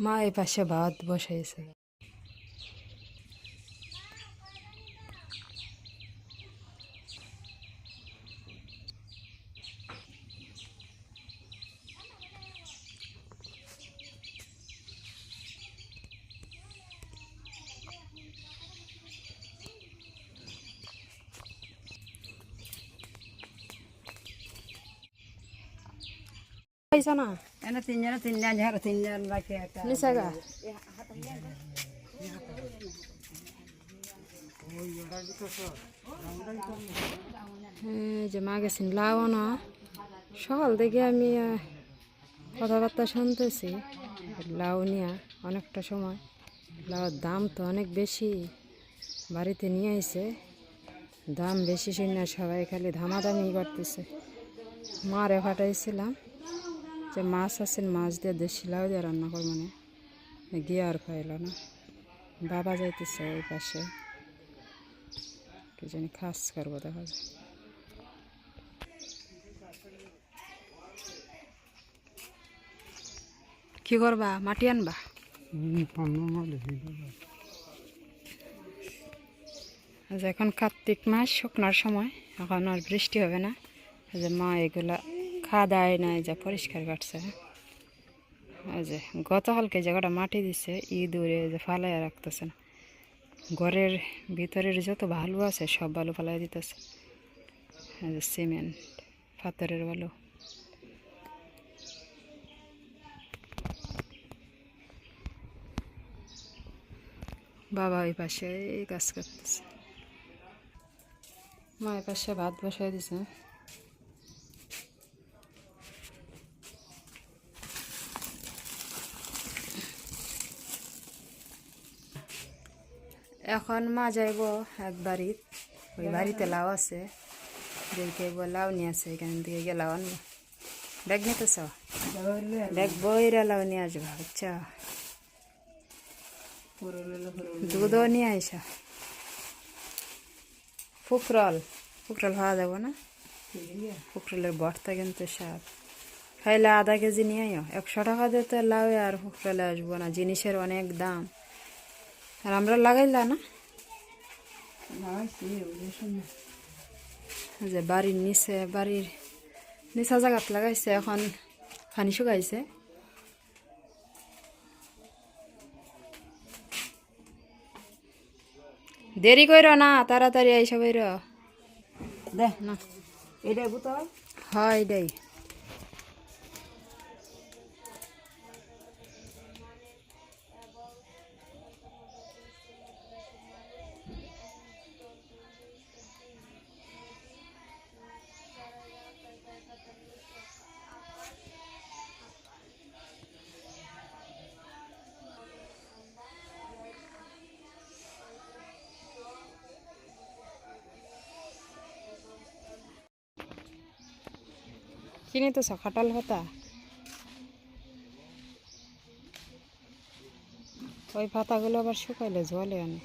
মা এ পাশে ভাত বসাইছে। একটা যে মা গেছেন লাউ না। সকাল থেকে আমি কথাবার্তা শুনতেছি। লাউ নিয়ে অনেকটা সময়। লাউর দাম তো অনেক বেশি। বাড়িতে নিয়ে আইছে। দাম বেশি শুনে সবাই খালি ধামাধামি করতেছে। মারে ফাটাইছিলাম। যে মাছ আছেন মাছ দিয়ে দেশি লাউ দিয়ে রান্না করব মানে গিয়ে আর খাইল না। বাবা যাইতেছে ওই পাশে। কি জানি খাস করব দেখা যায় কি করবা? মাটি আনবা? আজ এখন কার্তিক মাস শুকনার সময়। এখন আর বৃষ্টি হবে না। যে মা এগুলা দাওয়াই নাই যা পরিষ্কার কাটছে যে, গতকালকে জায়গাটা মাটি দিছে, ইঁদুরে যে ফালাইয়া রাখতেছে। না ঘরের ভিতরের যত ভালো আছে, সব বালু ফালাই দিতেছে। সিমেন্ট, পাথরের বালু। বাবা ওই পাশে কাজ করতেছে। মা এই পাশে ভাত বসাই দিছে। এখন মা যাইব এক বাড়ি ওই বাড়িতে লাউ আছে। যেদিকে লাউ নিয়ে আছে এখান থেকে গিয়ে লাউ আনব। ব্যাগ নিতেছ ব্যাগ বইরা লাউ নিয়ে আসব আচ্ছা দুধও নিয়ে আইসা ফুকরল ফুকরল খাওয়া যাব না? ফুকরলের বর্তা কিন্তু স্বাদ। খাইলে আধা কেজি নিয়ে আইও? একশো টাকা দিয়ে তো লাউ আর ফুকরলে আসব না, জিনিসের অনেক দাম। আর আমরা লাগাইলা না? যে বাড়ির নিচে বাড়ির নিচা জায়গাত লাগাইছে এখন পানি শুকাইছে। দেরি কইর না তাড়াতাড়ি আইসা বইর দে না। এটাই বুতল। হয় এটাই। কিনে তো খাটাল হতা ওই পাতাগুলো আবার শুকাইলে জলে আনে।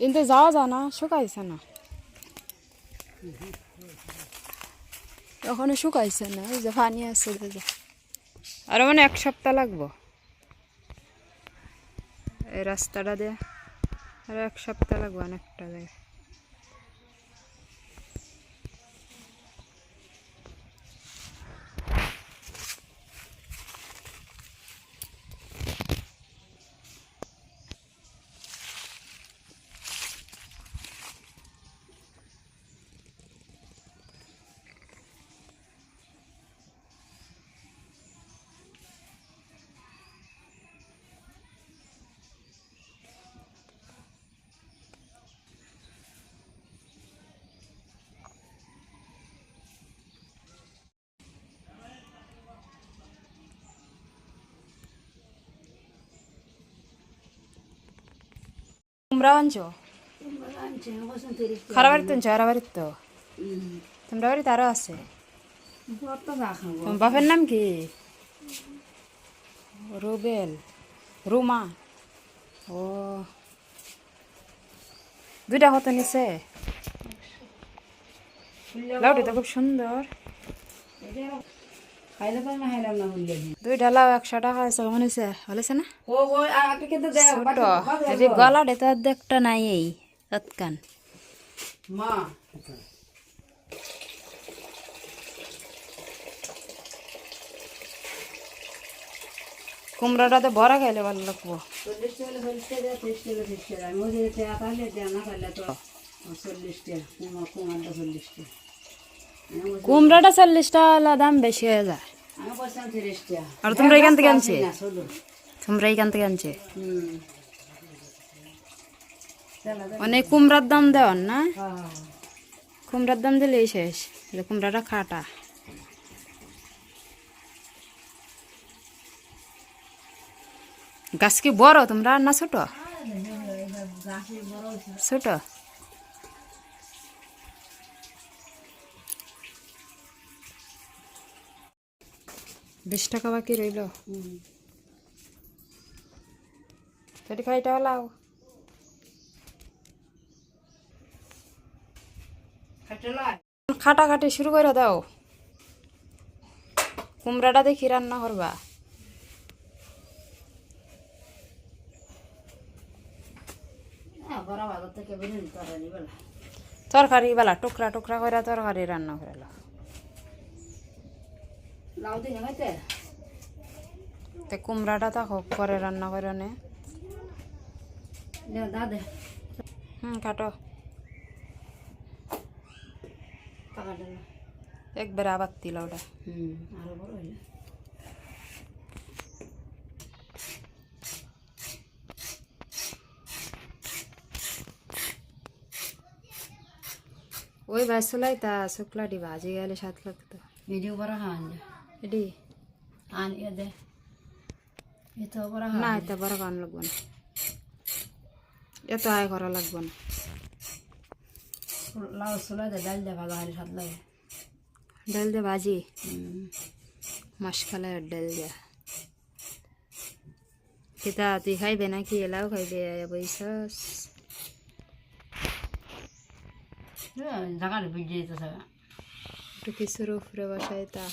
কিন্তু যাওয়া যায় না, শুকাইছে না। এখনও শুকাইছে না, এই যে পানি আছে। আরও মানে এক সপ্তাহ লাগবো। রাস্তাটা দিয়ে আরও এক সপ্তাহ লাগবে অনেকটা জায়গা তোমরা বাড়িতে আরও আছে বাপের নাম কি রুবেল রুমা ও দুইটা কত নিছে লাউটি তো খুব সুন্দর দুইটা লাউ একশো টাকা আছে কেমন হয়েছে ভালোছে না? ছোট। এই গলাটা তো অর্ধেকটা নাই এই তৎকান মা কুমড়াটা তো বড়া খাইলে ভালো লাগবো। চল্লিশ টাকা কুমড়াটা চল্লিশ টাকা দাম বেশি হয়ে যায়। আর তোমরা এখান থেকে আনছে? তোমরা এইখান থেকে আনছে। অনেক কুমড়ার দাম দেওয়ার না? কুমড়ার দাম দিলেই শেষ কুমড়াটা খাটা। গাছ কি বড় তোমরা না ছোট? ছোট? বিশ টাকা বাকি রইল। সেটি খাইটা হলাও খাটাখাটি শুরু করে দাও। কুমড়াটা দেখি রান্না করবা। হ্যাঁ তরকারি বেলা টুকরা টুকরা করে তরকারি রান্না করে লাও লাউ দিন হইতে তে কুমড়াটা তো করে রান্না করে নে। হুম কাটো। একবার আবার দিল ওটা। হুম আরও বড় হইলে। ওই বাসলাই তা শুক্লাটি ভাজি গেলে সাত লাগতো। ভিডিও বড় খাওয়ান যা এডি আন ইয়ে দে এ তো বড় না এটা বড় কান লাগবো না এত আয় করা লাগবো না লাউ সুলাই দে ডাল দে ভালো হারি সাত লাগে ডাল দে ভাজি মাসকালে ডাল দিয়া কিতা তুই খাইবে নাকি এলাও খাইবে বইসস জায়গাটা ভিজে যেতেছে একটু কিছুর উপরে বসাই তা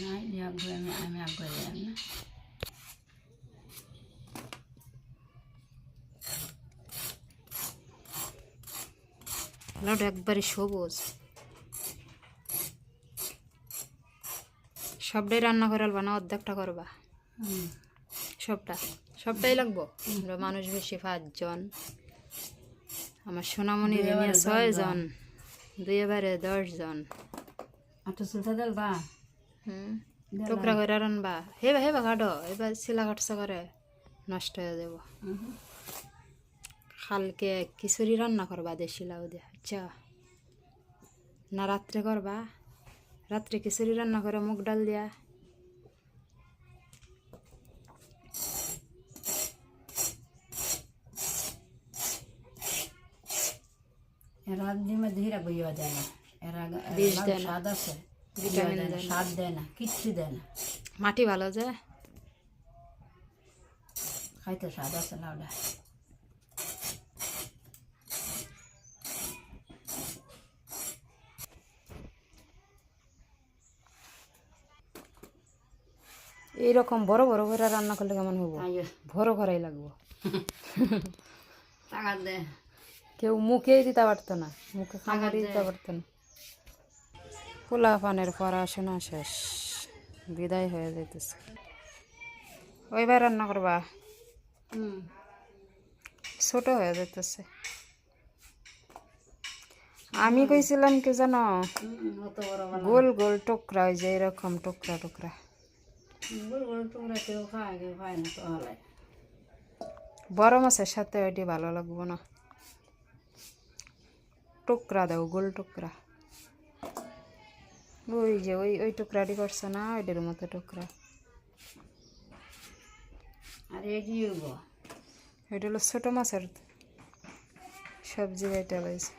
নাই দিয়ে আগে আমি আমি আগে যাই না লাউটা একবারে সবুজ সবটাই রান্না করে আলবা না অর্ধেকটা করবা? হুম। সবটা? সবটাই লাগবো? আমরা মানুষ বেশি পাঁচজন। আমার সোনামণি নিয়ে ছয় জন দুই এবারে দশ জন আর তো সুলতা দেল বা হুম। টুকরা করে রানবা হেবা হেবা কাটো এবার শিলা কাটসা করে নষ্ট হয়ে যাব কালকে খিচুড়ি রান্না করবা দেশি লাউ দিয়ে আচ্ছা না রাত্রে করবা রাত্রে খিচুড়ি রান্না করে মুগ ডাল দিয়া এরা ডিমে ধীরে বইয়া দেয় না এরা। স্বাদ আছে ভিটামিন দেয় না দেয় কিচ্ছু দেয় না। মাটি ভালো যে? খাইতে স্বাদ আছে লাউডা এইরকম বড় বড় করে রান্না করলে কেমন হব? বড় করাই লাগবো। কেউ মুখেই দিতে পারতো না মুখে খামারই দিতে পারতো না। পোলা পানের পড়াশোনা শেষ। বিদায় হয়ে যাইতেছে। ওইবার রান্না করবা? হুম। ছোট হয়ে যাইতেছে। আমি কইছিলাম কি জানো? গোল গোল টোকরা ওই যে এরকম টোকরা টোকরা। বড় মাছের সাথে ওইটি ভালো লাগবো না। টুকরা দাও গোল টুকরা। ওই যে ওই ওই টুকরাটি করছে না? ওইটার মতো টুকরা। আর কি এটা হলো ছোটো মাছের সবজি এটা রয়েছে।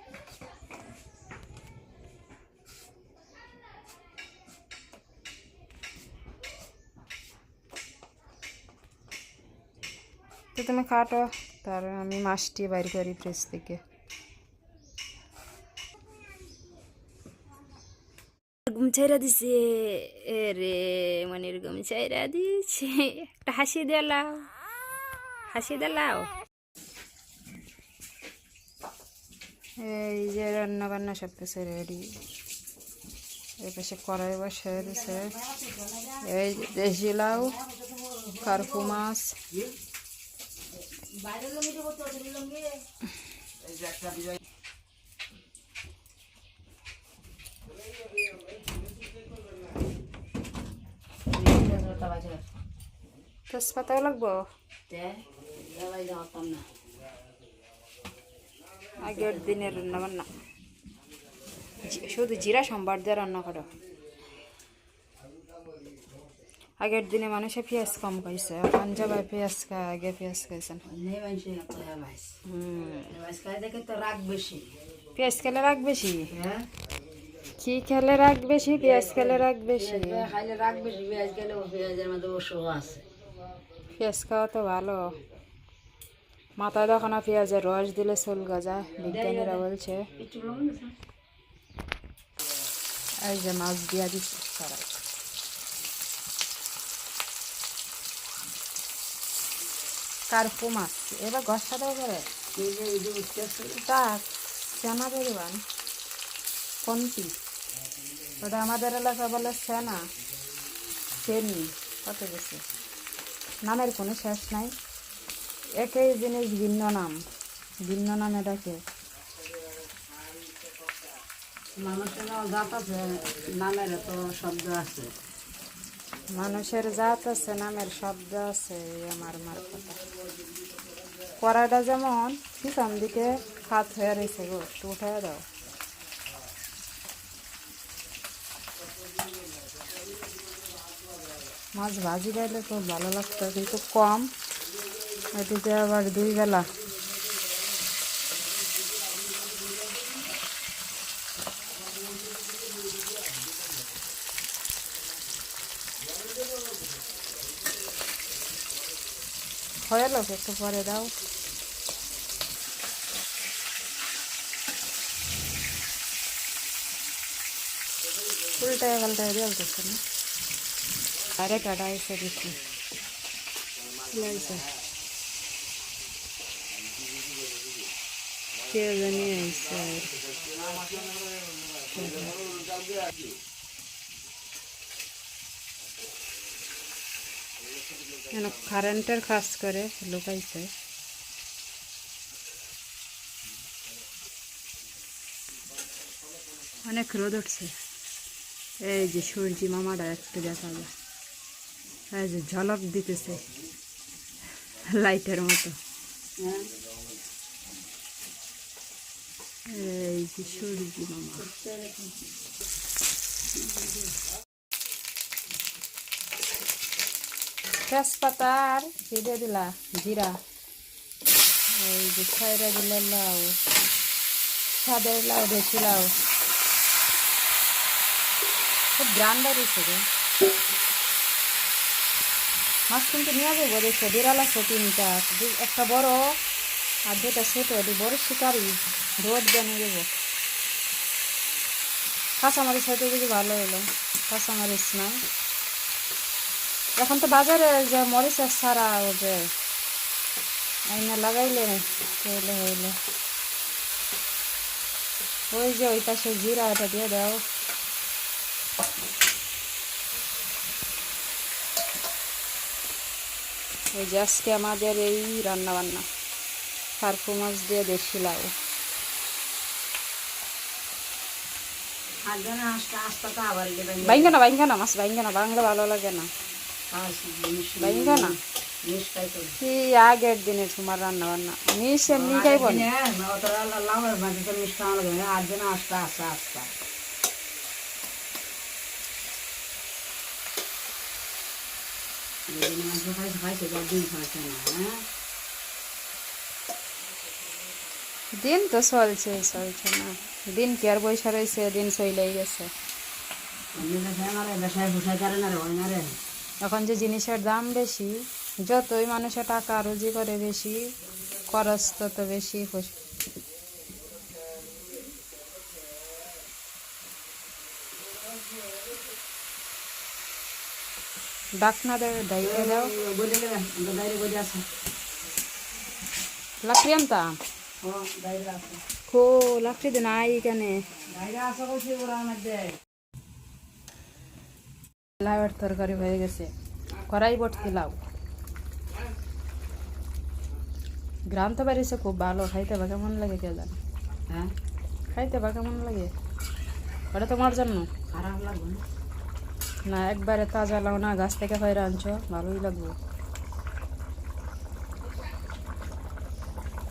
তো তুমি কাটো তার আমি মাছটি বাইর করি ফ্রিজ থেকে। ছাইরা দিছে। রে মনের ঘুম ছাইরা দিছে। একটা হাসি দেলাও হাসি দেলাও এই যে রান্না বান্না সব কিছু রেডি এর পাশে কড়াই বসে দিছে। এই যে দেশি লাউ কার্পু মাছ। তেজপাতাও লাগবো? আগের দিনের রান্না বান্না শুধু জিরা সম্বার দিয়ে রান্না করো। আগের দিনে মানুষে পেঁয়াজ কম খাইছে পাঞ্জাবে পেঁয়াজ খায় আগে পেঁয়াজ বেশি। পেঁয়াজ খেলে রাগ বেশি? হ্যাঁ। কি খেলে রাগ বেশি? পেঁয়াজ খেলে রাগ বেশি? পেঁয়াজ খাইলে রাগ বেশি পেঁয়াজ খেলে পেঁয়াজের মধ্যে ওষুধ আছে। পেঁয়াজ খাওয়া তো ভালো। মাথায় দেখো না পেঁয়াজের রস দিলে চুল গজায় বিজ্ঞানীরা বলছে। এই যে মাছ দিয়া দিচ্ছে সরাই কার্পু মাছ এবার গসা দেওয়া করে এই যে এই যে উঠতে আসছে তা সেনা বেরোবান কোনটি? ওটা আমাদের এলাকা বলে সেনা। সেনি। কত গেছে নামের কোনো শেষ নাই। একই জিনিস ভিন্ন নাম। ভিন্ন নামে ডাকে। মানুষের জাত আছে নামের তো শব্দ আছে। মানুষের জাত আছে নামের শব্দ আছে আমার মার কথা। কড়াইটা যেমন পিছন দিকে হাত হয়ে রয়েছে গো একটু উঠে দাও। মাছ ভাজি পাইলে খুব ভালো লাগতো, কিন্তু কম। এটিতে আবার দুই বেলা। হয়ে লোক একটু পরে দাও। উল্টায় পাল্টায় দেওয়া না। আরে কাটা এসে দেখি। লাগছে কে কেন কারেন্টের কাজ করে, লুকাইছে। অনেক রোদ উঠছে। এই যে সূর্যি মামাটা একটু দেখা যায়। এই যে ঝলক দিতেছে লাইটের মতো। হ্যাঁ। এই যে সূর্যি মামা তেজপাতা আর কি দিলা জিরা। এই যে ছয়টা দিলে লাউ। সাদের লাউ দেশি লাউ। খুব গ্রান্ডার রে মাছ কিন্তু নিয়ে যাব দেখছ? বিড়াল আছে তিনটা একটা বড় আর দুটা ছোট দি বড় শিকারি রোদ বেনে দেবো কাঁচামরিচ হয়তো যদি ভালো হলো কাঁচামরিচ নাই এখন তো বাজারে যে মরিচের সারা ও যে আইনে লাগাইলে হইলে হইলে। ওই যে ওই পাশে জিরা এটা দিয়ে দাও। ওই যে আজকে আমাদের এই রান্না বান্না কার্পু মাছ দিয়ে দেশি লাউ। আর যেন আস্তে আস্তে তা আবার দেবেন বাইঙ্গা না বাইঙ্গা না মাছ বাইঙ্গা না বাংলা ভালো লাগে না। বাইঙ্গা না মিষ্টাই তো। কি আগের দিনে তোমার রান্না বান্না মিশ এমনি খাইব না অতটা লাউয়ের মাঝে তো মিষ্টি আমার লাগে আর যেন আস্তে আস্তে আস্তে দিন তো চলছে চলছে না। দিন কি আর বৈশা রয়েছে দিন চইলেই গেছে। এখন যে জিনিসের দাম বেশি, যতই মানুষের টাকা রুজি করে বেশি, খরচ তত বেশি ডাক না দেবে ডাইকে দাও। দাইরে বলে লাকড়ি আনতাম খো লাকড়ি দিন আই এখানে। লাউয়ের তরকারি হয়ে গেছে। কড়াই ভর্তি লাউ। গ্রাম তো বাড়িছে খুব ভালো। খাইতে বা কেমন লাগে কে জানে? হ্যাঁ? খাইতে বা কেমন লাগে? ওটা তোমার জন্য। খারাপ লাগবে না। না, একবারে তাজা লাও না, গাছ থেকে বাইরে আনছো, ভালোই লাগবে।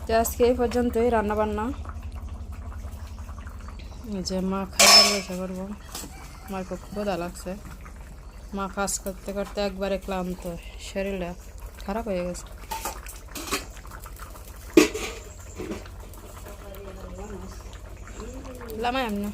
তো আজকে এই পর্যন্তই রান্না বান্না যে মা খাবার বসে করব আমার খুব ক্ষুধা লাগছে। মা কাজ করতে করতে একবারে ক্লান্ত, শরীরটা খারাপ হয়ে গেছে। লামাই এমনি